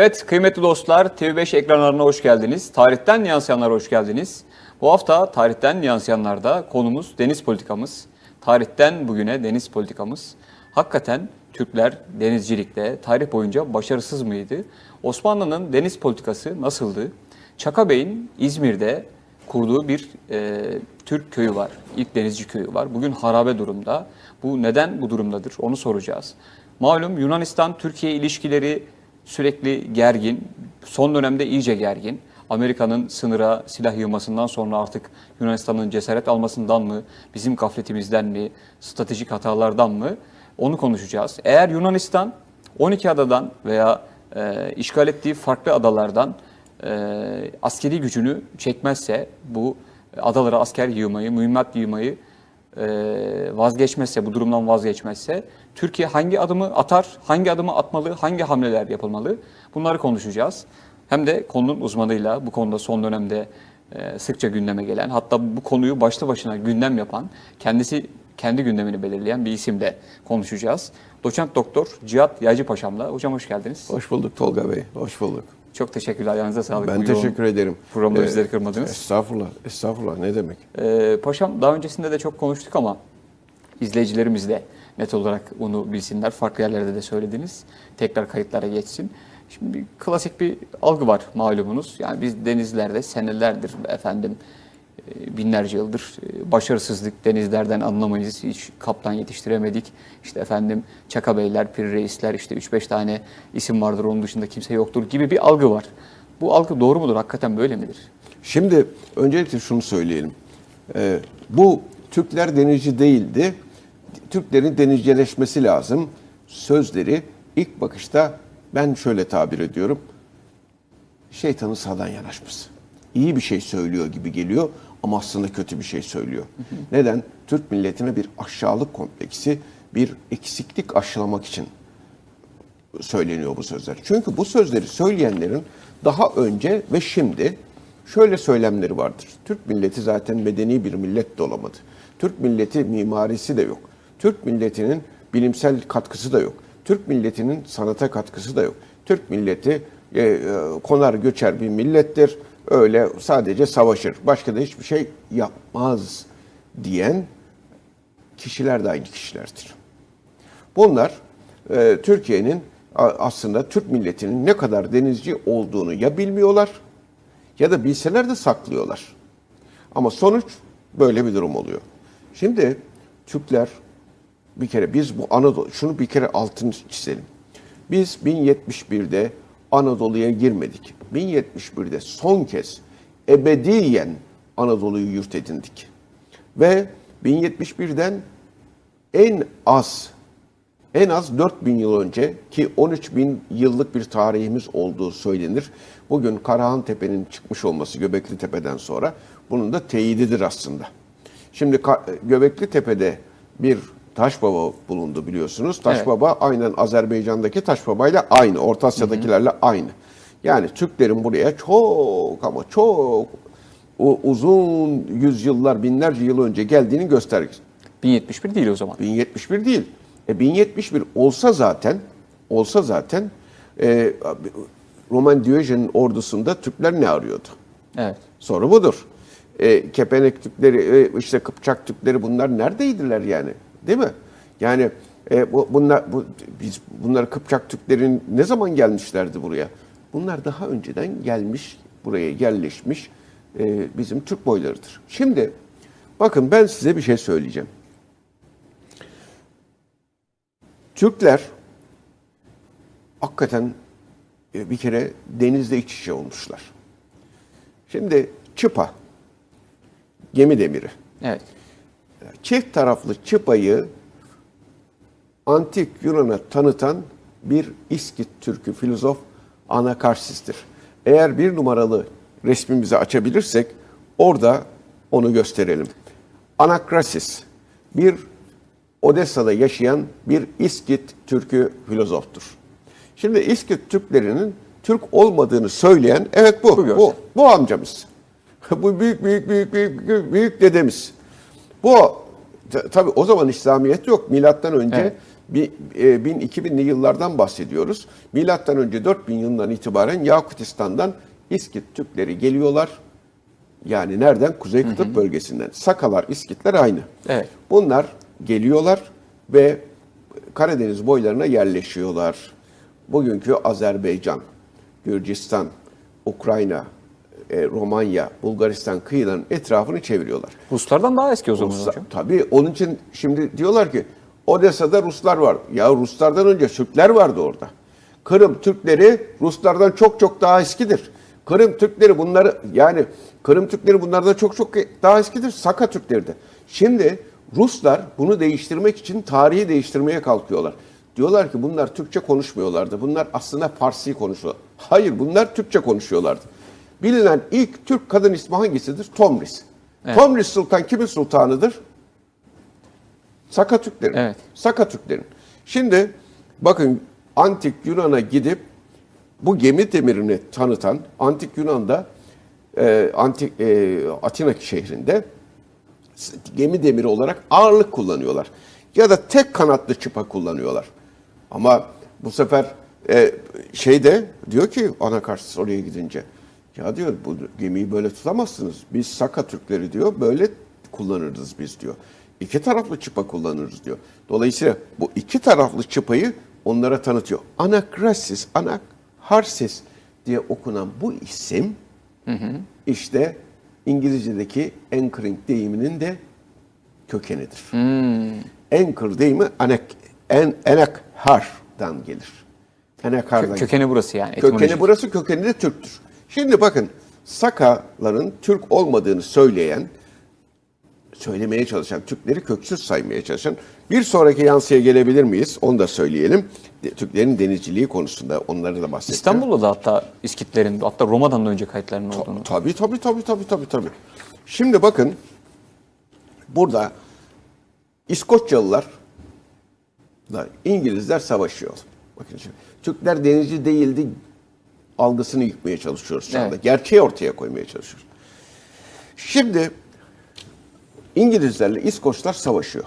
Evet kıymetli dostlar TV5 ekranlarına hoş geldiniz. Tarihten yansıyanlara hoş geldiniz. Bu hafta tarihten yansıyanlarda konumuz deniz politikamız. Tarihten bugüne deniz politikamız. Hakikaten Türkler denizcilikte tarih boyunca başarısız mıydı? Osmanlı'nın deniz politikası nasıldı? Çaka Bey'in İzmir'de kurduğu bir e, Türk köyü var. İlk denizci köyü var. Bugün harabe durumda. Bu neden bu durumdadır onu soracağız. Malum Yunanistan-Türkiye ilişkileri sürekli gergin. Son dönemde iyice gergin. Amerika'nın sınıra silah yığmasından sonra artık Yunanistan'ın cesaret almasından mı, bizim gafletimizden mi, stratejik hatalardan mı onu konuşacağız. Eğer Yunanistan 12 adadan veya e, işgal ettiği farklı adalardan e, askeri gücünü çekmezse, bu adalara asker yığmayı, mühimmat yığmayı e, vazgeçmezse, bu durumdan vazgeçmezse Türkiye hangi adımı atar, hangi adımı atmalı, hangi hamleler yapılmalı bunları konuşacağız. Hem de konunun uzmanıyla bu konuda son dönemde e, sıkça gündeme gelen hatta bu konuyu başlı başına gündem yapan kendisi kendi gündemini belirleyen bir isimle konuşacağız. Doçent Doktor Cihat Yaycı Paşam'la. Hocam hoş geldiniz. Hoş bulduk Tolga Bey, hoş bulduk. Çok teşekkürler. Ayağınıza sağlık. Ben Bu yoğun teşekkür ederim. Programda Ee, bizleri kırmadınız. Estağfurullah, estağfurullah ne demek. Ee, paşam daha öncesinde de çok konuştuk ama izleyicilerimiz de net olarak onu bilsinler. Farklı yerlerde de söylediniz. Tekrar kayıtlara geçsin. Şimdi bir klasik bir algı var malumunuz. Yani biz denizlerde senelerdir efendim binlerce yıldır e, başarısızlık denizlerden anlamayız. Hiç kaptan yetiştiremedik. İşte efendim Çaka Beyler, Pir Reisler işte 3-5 tane isim vardır onun dışında kimse yoktur gibi bir algı var. Bu algı doğru mudur? Hakikaten böyle midir? Şimdi öncelikle şunu söyleyelim. Ee, bu Türkler denizci değildi. Türklerin denizcileşmesi lazım. Sözleri ilk bakışta ben şöyle tabir ediyorum. Şeytanın sağdan yanaşması. İyi bir şey söylüyor gibi geliyor ama aslında kötü bir şey söylüyor. Neden? Türk milletine bir aşağılık kompleksi, bir eksiklik aşılamak için söyleniyor bu sözler. Çünkü bu sözleri söyleyenlerin daha önce ve şimdi şöyle söylemleri vardır. Türk milleti zaten medeni bir millet de olamadı. Türk milleti mimarisi de yok. Türk milletinin bilimsel katkısı da yok. Türk milletinin sanata katkısı da yok. Türk milleti e, e, konar göçer bir millettir. Öyle sadece savaşır. Başka da hiçbir şey yapmaz diyen kişiler de aynı kişilerdir. Bunlar e, Türkiye'nin aslında Türk milletinin ne kadar denizci olduğunu ya bilmiyorlar ya da bilseler de saklıyorlar. Ama sonuç böyle bir durum oluyor. Şimdi Türkler bir kere biz bu Anadolu şunu bir kere altını çizelim. Biz 1071'de Anadolu'ya girmedik. 1071'de son kez ebediyen Anadolu'yu yurt edindik. Ve 1071'den en az en az 4000 yıl önce ki 13 bin yıllık bir tarihimiz olduğu söylenir. Bugün Karahan Tepe'nin çıkmış olması Göbekli Tepe'den sonra bunun da teyididir aslında. Şimdi Göbekli Tepe'de bir taş baba bulundu biliyorsunuz. Taş Evet. baba aynen Azerbaycan'daki taş babayla aynı, Orta Asya'dakilerle aynı. Yani Türklerin buraya çok ama çok o uzun yüzyıllar, binlerce yıl önce geldiğini göstergesi. 1071 değil o zaman. 1071 değil. E 1071 olsa zaten olsa zaten e, Roman Diyojen'in ordusunda Türkler ne arıyordu? Evet. Soru budur. E, Kepenek Türkleri, e, işte Kıpçak Türkleri bunlar neredeydiler yani? Değil mi? Yani e, bu, bunlar bu, biz bunlar Kıpçak Türklerin ne zaman gelmişlerdi buraya? Bunlar daha önceden gelmiş, buraya yerleşmiş e, bizim Türk boylarıdır. Şimdi bakın ben size bir şey söyleyeceğim. Türkler hakikaten e, bir kere denizde iç içe olmuşlar. Şimdi çıpa, gemi demiri. Evet. Çift taraflı çıpayı antik Yunan'a tanıtan bir İskit Türkü filozof Anakarsis'tir. Eğer bir numaralı resmimizi açabilirsek orada onu gösterelim. Anakrasis bir Odessa'da yaşayan bir İskit Türkü filozoftur. Şimdi İskit Türklerinin Türk olmadığını söyleyen evet bu. Bu Bu, bu, amcamız. bu büyük büyük büyük büyük büyük, dedemiz. Bu tabii o zaman İslamiyet yok. Milattan önce Evet. bir, e, 1000 2000'li yıllardan bahsediyoruz. Milattan önce 4000 yılından itibaren Yakutistan'dan İskit Türkleri geliyorlar. Yani nereden? Kuzey Kutep bölgesinden. Sakalar, İskitler aynı. Evet. Bunlar geliyorlar ve Karadeniz boylarına yerleşiyorlar. Bugünkü Azerbaycan, Gürcistan, Ukrayna, e, Romanya, Bulgaristan kıyılarının etrafını çeviriyorlar. Ruslardan daha eski o zaman Ruslar- hocam. tabii onun için şimdi diyorlar ki Odessa'da Ruslar var. Ya Ruslardan önce Türkler vardı orada. Kırım Türkleri Ruslardan çok çok daha eskidir. Kırım Türkleri bunları yani Kırım Türkleri bunlardan çok çok daha eskidir. Saka Türkleri de. Şimdi Ruslar bunu değiştirmek için tarihi değiştirmeye kalkıyorlar. Diyorlar ki bunlar Türkçe konuşmuyorlardı. Bunlar aslında Farsi konuşuyor. Hayır bunlar Türkçe konuşuyorlardı. Bilinen ilk Türk kadın ismi hangisidir? Tomris. Tomris Sultan kimin sultanıdır? Saka Türklerin. Evet. Saka Türklerin. Şimdi bakın antik Yunan'a gidip bu gemi demirini tanıtan antik Yunan'da e, antik e, Atina şehrinde gemi demiri olarak ağırlık kullanıyorlar. Ya da tek kanatlı çıpa kullanıyorlar. Ama bu sefer e, şeyde diyor ki Anakarsis oraya gidince ya diyor bu gemiyi böyle tutamazsınız. Biz Saka Türkleri diyor böyle kullanırız biz diyor. İki taraflı çıpa kullanırız diyor. Dolayısıyla bu iki taraflı çıpayı onlara tanıtıyor. Anakrasis, anakharsis diye okunan bu isim işte İngilizce'deki anchoring deyiminin de kökenidir. Anchor deyimi anak, en, enakhar'dan gelir. Enakhar'dan Kö- kökeni burası yani. Kökeni etimolojik. burası, kökeni de Türktür. Şimdi bakın Sakaların Türk olmadığını söyleyen, söylemeye çalışan, Türkleri köksüz saymaya çalışan bir sonraki yansıya gelebilir miyiz? Onu da söyleyelim. Türklerin denizciliği konusunda onları da bahsedeceğim. İstanbul'da da hatta İskitlerin, hatta Roma'dan da önce kayıtlarının olduğunu. Tabii tabii tabii tabii tabii tabii. Şimdi bakın burada İskoçyalılar da İngilizler savaşıyor. Bakın şimdi Türkler denizci değildi algısını yıkmaya çalışıyoruz şu anda. Evet. Gerçeği ortaya koymaya çalışıyoruz. Şimdi İngilizlerle İskoçlar savaşıyor.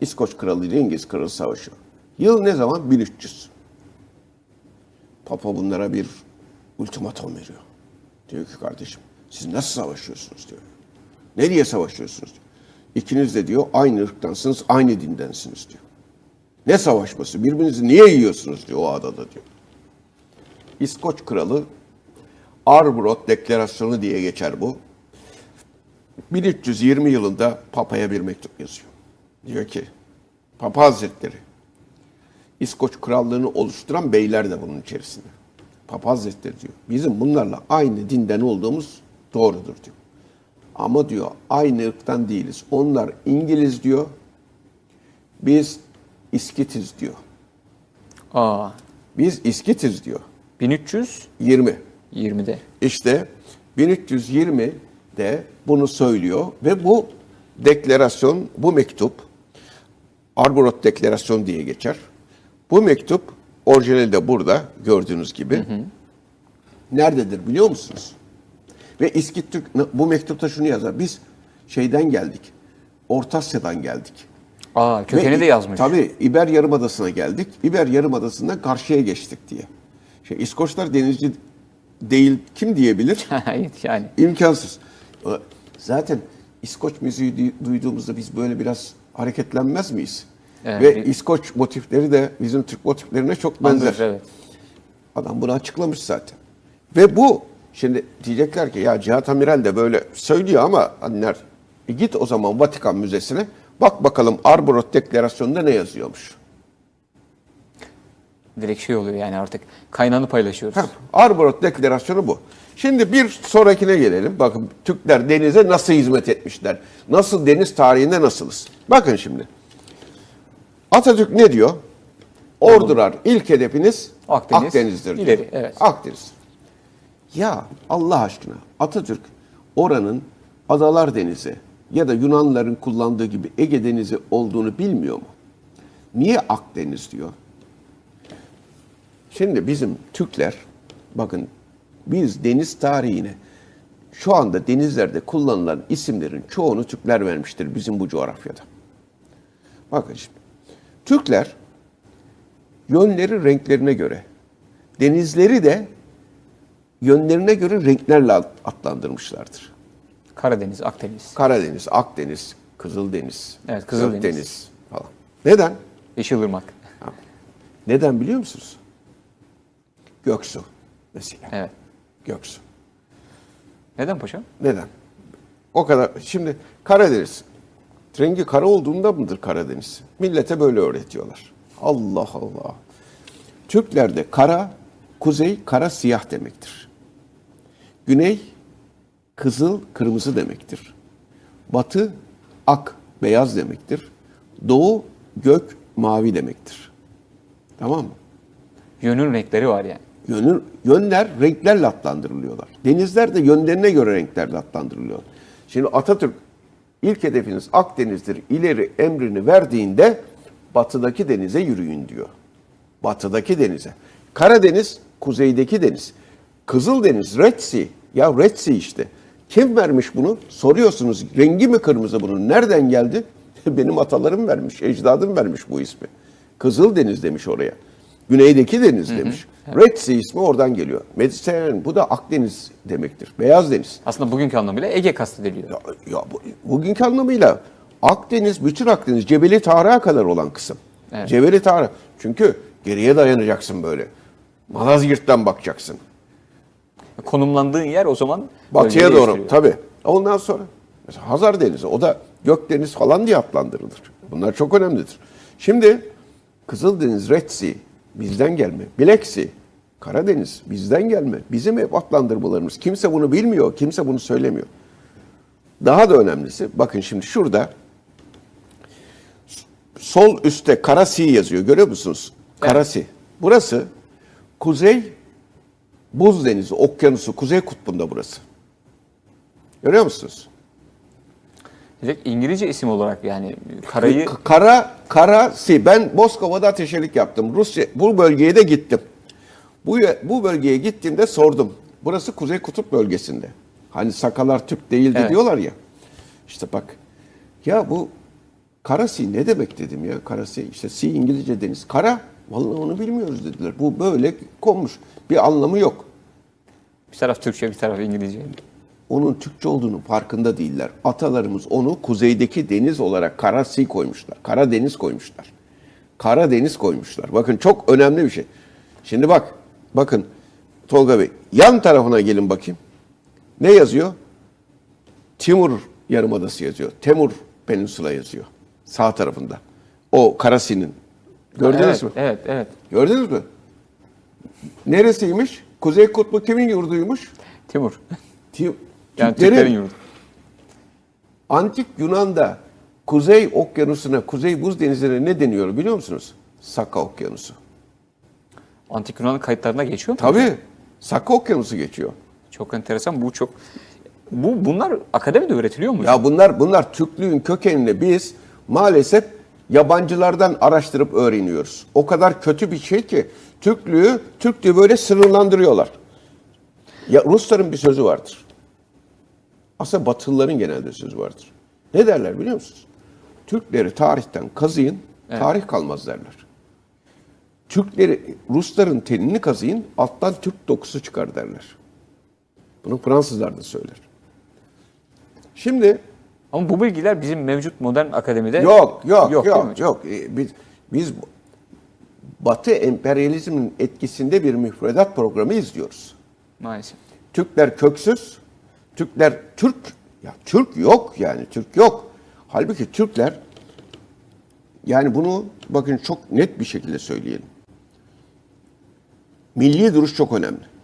İskoç kralı ile İngiliz kralı savaşıyor. Yıl ne zaman? 1300. Papa bunlara bir ultimatom veriyor. Diyor ki kardeşim siz nasıl savaşıyorsunuz diyor. Nereye savaşıyorsunuz diyor. İkiniz de diyor aynı ırktansınız, aynı dindensiniz diyor. Ne savaşması? Birbirinizi niye yiyorsunuz diyor o adada diyor. İskoç kralı Arbroath Deklarasyonu diye geçer bu. 1320 yılında Papa'ya bir mektup yazıyor. Diyor ki, Papa Hazretleri, İskoç krallığını oluşturan beyler de bunun içerisinde. Papa Hazretleri diyor, bizim bunlarla aynı dinden olduğumuz doğrudur diyor. Ama diyor aynı ırktan değiliz. Onlar İngiliz diyor, biz İskitiz diyor. Aa, Biz İskitiz diyor. 1320'de. 20. İşte 1320'de bunu söylüyor ve bu deklarasyon, bu mektup Arbroath Deklarasyon diye geçer. Bu mektup orijinali de burada gördüğünüz gibi. Nerededir biliyor musunuz? Ve İskit Türk bu mektupta şunu yazar. Biz şeyden geldik. Orta Asya'dan geldik. Aa, kökeni Ve de yazmış. Tabii İber Yarımadası'na geldik. İber Yarımadası'ndan karşıya geçtik diye. Şey, İskoçlar denizci değil kim diyebilir? yani. İmkansız. Ee, Zaten İskoç müziği du- duyduğumuzda biz böyle biraz hareketlenmez miyiz? Evet. Ve İskoç motifleri de bizim Türk motiflerine çok benzer. Andırır, evet. Adam bunu açıklamış zaten. Ve bu şimdi diyecekler ki ya Cihat Amiral de böyle söylüyor ama anneler e git o zaman Vatikan Müzesi'ne bak bakalım Arbroath Deklarasyonu'nda ne yazıyormuş. Direkt şey oluyor yani artık kaynağını paylaşıyoruz. Heh, Arbroath Deklarasyonu bu. Şimdi bir sonrakine gelelim. Bakın Türkler denize nasıl hizmet etmişler? Nasıl deniz tarihinde nasılız? Bakın şimdi. Atatürk ne diyor? Ordular ilk hedefiniz Akdeniz, Akdeniz'dir diyor. ileri, evet. Akdeniz. Ya Allah aşkına Atatürk oranın Adalar Denizi ya da Yunanlıların kullandığı gibi Ege Denizi olduğunu bilmiyor mu? Niye Akdeniz diyor? Şimdi bizim Türkler, bakın biz deniz tarihine şu anda denizlerde kullanılan isimlerin çoğunu Türkler vermiştir bizim bu coğrafyada. Bakın şimdi, Türkler yönleri renklerine göre. Denizleri de yönlerine göre renklerle adlandırmışlardır. Karadeniz, Akdeniz, Karadeniz, Akdeniz, Kızıldeniz, Evet, Kızıldeniz. Gökdeniz falan. Neden? Yeşilırmak. Neden biliyor musunuz? Göksu mesela. Evet. Göksu. Neden paşam? Neden? O kadar. Şimdi Karadeniz. Rengi kara olduğunda mıdır Karadeniz? Millete böyle öğretiyorlar. Allah Allah. Türklerde kara, kuzey kara siyah demektir. Güney kızıl kırmızı demektir. Batı ak beyaz demektir. Doğu gök mavi demektir. Tamam mı? Yönün renkleri var yani. Yönü, yönler renklerle adlandırılıyorlar. Denizler de yönlerine göre renklerle adlandırılıyor. Şimdi Atatürk ilk hedefiniz Akdeniz'dir ileri emrini verdiğinde batıdaki denize yürüyün diyor. Batıdaki denize. Karadeniz kuzeydeki deniz. Kızıldeniz Red Sea. Ya Red Sea işte. Kim vermiş bunu? Soruyorsunuz. Rengi mi kırmızı bunun? Nereden geldi? Benim atalarım vermiş, ecdadım vermiş bu ismi. Kızıldeniz demiş oraya. Güneydeki deniz demiş. Red Sea ismi oradan geliyor. Mediterranean bu da Akdeniz demektir. Beyaz deniz. Aslında bugünkü anlamıyla Ege kastediliyor. Ya, ya bu, bugünkü anlamıyla Akdeniz, bütün Akdeniz, Cebeli Tarık'a kadar olan kısım. Evet. Cebeli Tarık. Çünkü geriye dayanacaksın böyle. Malazgirt'ten bakacaksın. Konumlandığın yer o zaman Batıya doğru tabii. Ondan sonra mesela Hazar Denizi o da Gökdeniz falan diye adlandırılır. Bunlar çok önemlidir. Şimdi Kızıldeniz, Red Sea bizden gelme. Sea, Karadeniz bizden gelme. Bizim hep adlandırmalarımız. Kimse bunu bilmiyor, kimse bunu söylemiyor. Daha da önemlisi bakın şimdi şurada sol üstte Kara Sea yazıyor. Görüyor musunuz? Kara Sea. Burası kuzey buz denizi, okyanusu, kuzey kutbunda burası. Görüyor musunuz? Direkt İngilizce isim olarak yani karayı K- Kara, Kara Sea. Ben Moskova'da ateşelik yaptım. Rusya, bu bölgeye de gittim. Bu, bu bölgeye gittiğimde sordum. Burası Kuzey Kutup bölgesinde. Hani sakalar Türk değildi Evet. diyorlar ya. İşte bak. Ya bu Kara Sea ne demek dedim ya. Kara Sea işte Sea İngilizce deniz. Kara vallahi onu bilmiyoruz dediler. Bu böyle konmuş. Bir anlamı yok. bir taraf Türkçe bir taraf İngilizce. Onun Türkçe olduğunu farkında değiller. Atalarımız onu kuzeydeki deniz olarak Kara Sea koymuşlar. Kara Deniz koymuşlar. Kara Deniz koymuşlar. Bakın çok önemli bir şey. Şimdi bak, bakın Tolga Bey, yan tarafına gelin bakayım. Ne yazıyor? Timur Yarımadası yazıyor. Temur Peninsula yazıyor. Sağ tarafında. O Kara Sea'nin. Gördünüz evet, mü? Evet, evet. Gördünüz mü? Neresiymiş? Kuzey Kutbu kimin yurduymuş? Timur. Tim- Yani Türklerin- Türklerin yurdu. Antik Yunan'da Kuzey Okyanusu'na, Kuzey Buz Denizi'ne ne deniyor biliyor musunuz? Saka Okyanusu. Antik Yunan kayıtlarına geçiyor mu? Tabii. Saka Okyanusu geçiyor. Çok enteresan. Bu çok bu bunlar akademide öğretiliyor mu? Ya bunlar bunlar Türklüğün kökenini biz maalesef yabancılardan araştırıp öğreniyoruz. O kadar kötü bir şey ki Türklüğü Türklüğü böyle sınırlandırıyorlar. Ya Rusların bir sözü vardır. Aslında Batılıların genelde sözü vardır. Ne derler biliyor musunuz? Türkleri tarihten kazıyın, tarih kalmaz derler. Türkleri, Rusların tenini kazıyın, alttan Türk dokusu çıkar derler. Bunu Fransızlar da söyler. Şimdi Ama bu bilgiler bizim mevcut modern akademide Yok, yok, yok, yok. hocam? Ee, Biz, biz Batı emperyalizmin etkisinde bir müfredat programı izliyoruz. Maalesef. Türkler köksüz, Türkler Türk, ya Türk yok yani Türk yok. Halbuki Türkler, yani bunu bakın çok net bir şekilde söyleyelim. Milli duruş çok önemli.